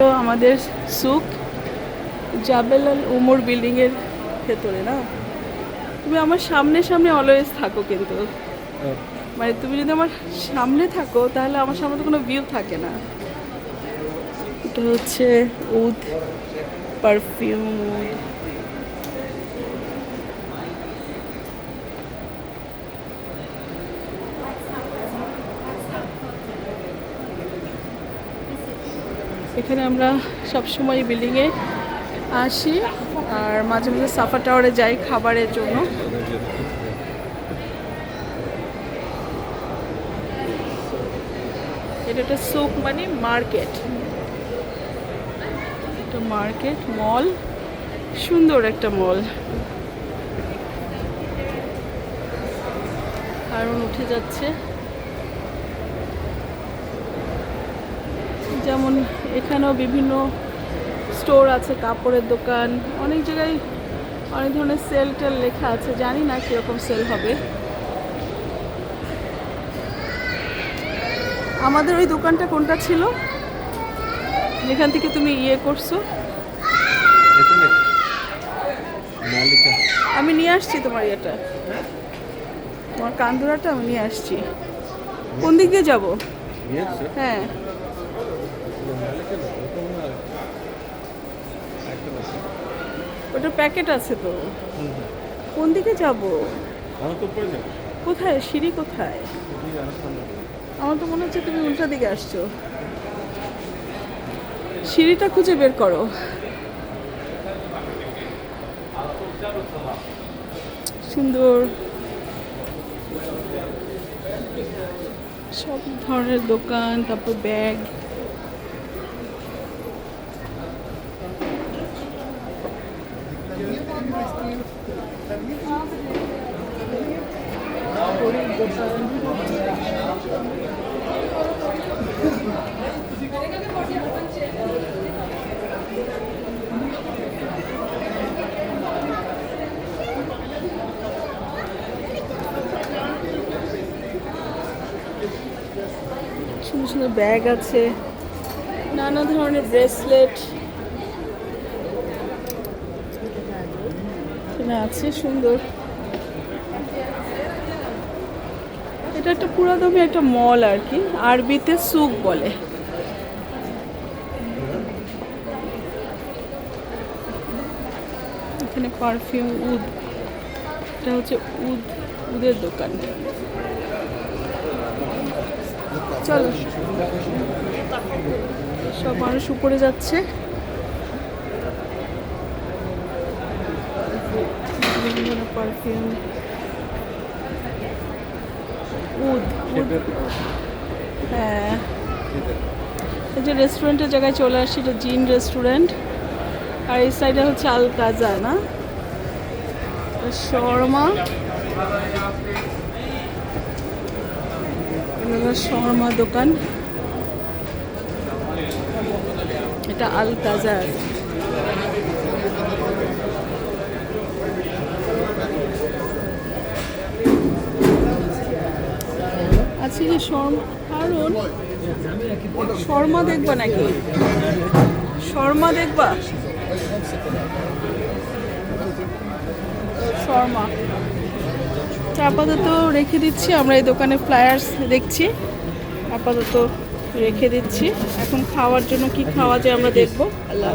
আমাদের সুখ জাবেল আল উমর বিল্ডিংয়ের এর ভেতরে না? তুমি আমার সামনে সামনে অলওয়েজ থাকো কিন্তু। মানে তুমি যদি আমার সামনে থাকো তাহলে আমার সামনে তো কোনো ভিউ থাকে না। এটা হচ্ছে উদ পারফিউম এখানে আমরা সবসময় বিল্ডিংয়ে আসি আর মাঝে মাঝে সাফা টাওয়ারে যাই খাবারের জন্য। এটা একটা সুক মানে মার্কেট। একটা মার্কেট, মল, সুন্দর একটা মল। কারণ উঠে যাচ্ছে যেমন এখানেও বিভিন্ন স্টোর আছে কাপড়ের দোকান অনেক জায়গায় অনেক ধরনের সেল টেল লেখা আছে জানি না কীরকম সেল হবে। আমাদের ওই দোকানটা কোনটা ছিল? যেখান থেকে তুমি ইয়ে করছ? আমি নিয়ে আসছি তোমার ইয়েটা। তোমার কান্দুরাটা আমি নিয়ে আসছি। কোন দিক দিয়ে যাব? হ্যাঁ। ওটা প্যাকেট আছে তো। কোন দিকে যাব? কোথায়? সিঁড়ি কোথায়? আমার তো মনে হচ্ছে তুমি উল্টা দিকে আসছো। সিঁড়িটা খুঁজে বের করো। সুন্দর। সব ধরনের দোকান, তারপর ব্যাগ ঘড়ির দোকান সুন্দর সুন্দর ব্যাগ আছে নানা ধরনের ব্রেসলেট। এখানে আছে, সুন্দর। এটা একটা পুরাদমে একটা মল আর কি, আরবিতে সুক বলে। এখানে পারফিউম উদ। এটা হচ্ছে উদ, উদের দোকান। চলো। সব মানুষ উপরে যাচ্ছে বিভিন্ন পারফিউম। উদ হ্যাঁ। এই যে রেস্টুরেন্টের জায়গায় চলে আসছি এটা জিন রেস্টুরেন্ট আর এই সাইডে হচ্ছে আল কাজা না শর্মা। শর্মা দোকান। এটা আল কাজার আছে যে শর্মা, কারণ শর্মা দেখবা নাকি? শর্মা দেখবা? শর্মা। আপাতত রেখে দিচ্ছি, আমরা এই দোকানে ফ্লায়ার্স দেখছি। আপাতত রেখে দিচ্ছি। এখন খাওয়ার জন্য কি খাওয়া যায় আমরা দেখব। আল্লাহ।